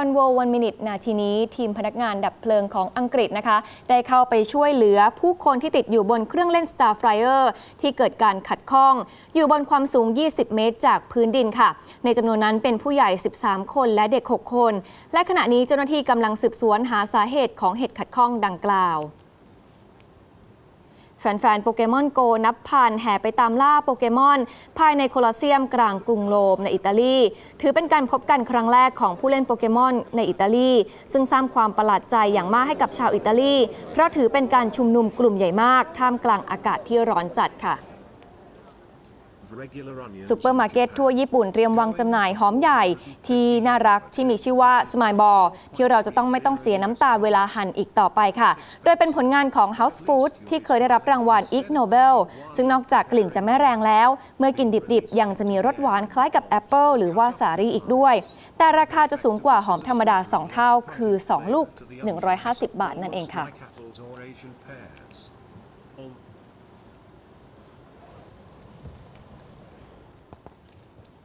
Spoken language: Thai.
One World One Minute นาทีนี้ ทีมพนักงานดับเพลิงของอังกฤษนะคะ ได้เข้าไปช่วยเหลือผู้คนที่ติดอยู่บนเครื่องเล่น Star Flyer ที่เกิดการขัดข้อง อยู่บนความสูง 20 เมตร จากพื้นดินค่ะ ในจำนวนนั้นเป็นผู้ใหญ่ 13 คนและเด็ก 6 คน และขณะนี้เจ้าหน้าที่กำลังสืบสวนหาสาเหตุของเหตุขัดข้องดังกล่าว แฟนๆ โปเกมอนโกนับพันแห่ไปตามล่าโปเกมอน ภายในโคลอสเซียมกลางกรุงโรมในอิตาลี ถือเป็นการพบกันครั้งแรกของผู้เล่นโปเกมอนในอิตาลี ซึ่งสร้างความประหลาดใจอย่างมากให้กับชาวอิตาลี เพราะถือเป็นการชุมนุมกลุ่มใหญ่มาก ท่ามกลางอากาศที่ร้อนจัดค่ะ ซูเปอร์มาร์เก็ตทั่วญี่ปุ่นเตรียมวางจำหน่ายหอมใหญ่ที่น่ารักที่มีชื่อว่า Smile Ball ที่เราจะต้องไม่ต้องเสียน้ำตาเวลาหั่นอีกต่อไปค่ะ โดยเป็นผลงานของ House Food ที่เคยได้รับรางวัล Ig Nobel ซึ่งนอกจากกลิ่นจะไม่แรงแล้ว เมื่อกินดิบๆ ยังจะมีรสหวานคล้ายกับแอปเปิลหรือว่าสาลี่อีกด้วย แต่ราคาจะสูงกว่าหอมธรรมดา 2 เท่า คือ 2 ลูก 150 บาทนั่นเองค่ะ